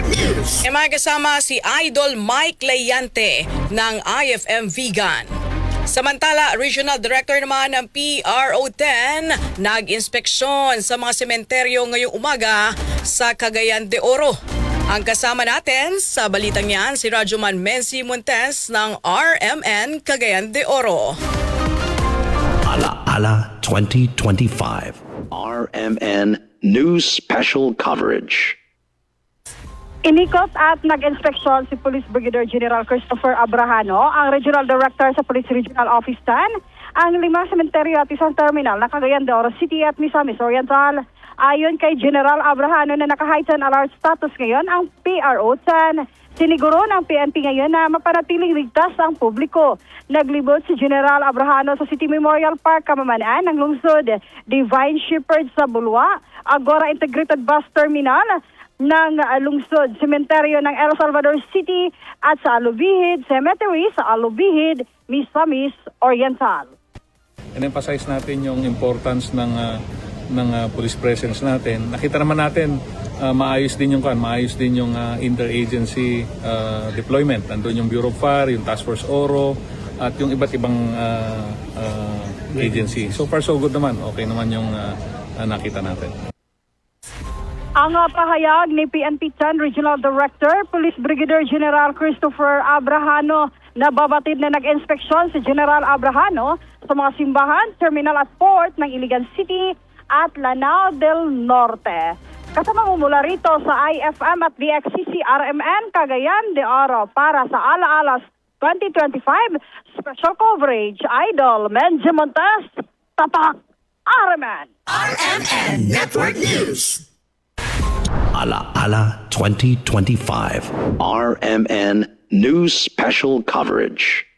Network News. E mga kasama si Idol Mike Leyante ng IFM Vegan. Samantala, Regional Director naman ng PRO10 nag-inspeksyon sa mga sementeryo ngayong umaga sa Cagayan de Oro. Ang kasama natin sa balitang yan si Rajuman Menzi Montes ng RMN Cagayan de Oro. Ala Ala 2025. RMN News Special Coverage. Inikot at nag-inspeksyon si Police Brigadier General Christopher Abrahano, ang Regional Director sa Police Regional Office 10, ang limang sementeryo at isang terminal na Cagayan de Oro City at Misamis Oriental. Ayon kay General Abrahano na naka-heightened alert status ngayon ang PRO 10. Siniguro ng PNP ngayon na mapanatiling ligtas ang publiko. Naglibot si General Abrahano sa City Memorial Park, Kamamanaan ng lungsod, Divine Shepherd sa Bulwa, Agora Integrated Bus Terminal, ng uh, lungsod, sementeryo ng El Salvador City at sa Alubihid Cemetery sa Alubihid, Misamis Oriental. in-emphasize natin yung importance ng ah, ng ah, police presence natin. Nakita naman natin ah, maayos din yung kan, maayos din yung ah, interagency ah, deployment. Nandun yung Bureau of Fire, yung Task Force Oro, at yung iba't ibang ah, ah, agency. So far so good naman. Okay naman yung ah, ah, nakita natin. Ang uh, pahayag ni PNP 10 Regional Director, Police Brigadier General Christopher Abrahano na babatid na nag-inspeksyon si General Abrahano sa mga simbahan, terminal at port ng Iligan City at Lanao del Norte. Kasama mo mula rito sa IFM at DXCC RMN Cagayan de Oro para sa Alaalas 2025 special coverage. Idol Menji Montes, Tatak, RMN. RMN Network News. Ala Ala 2025. RMN News Special Coverage.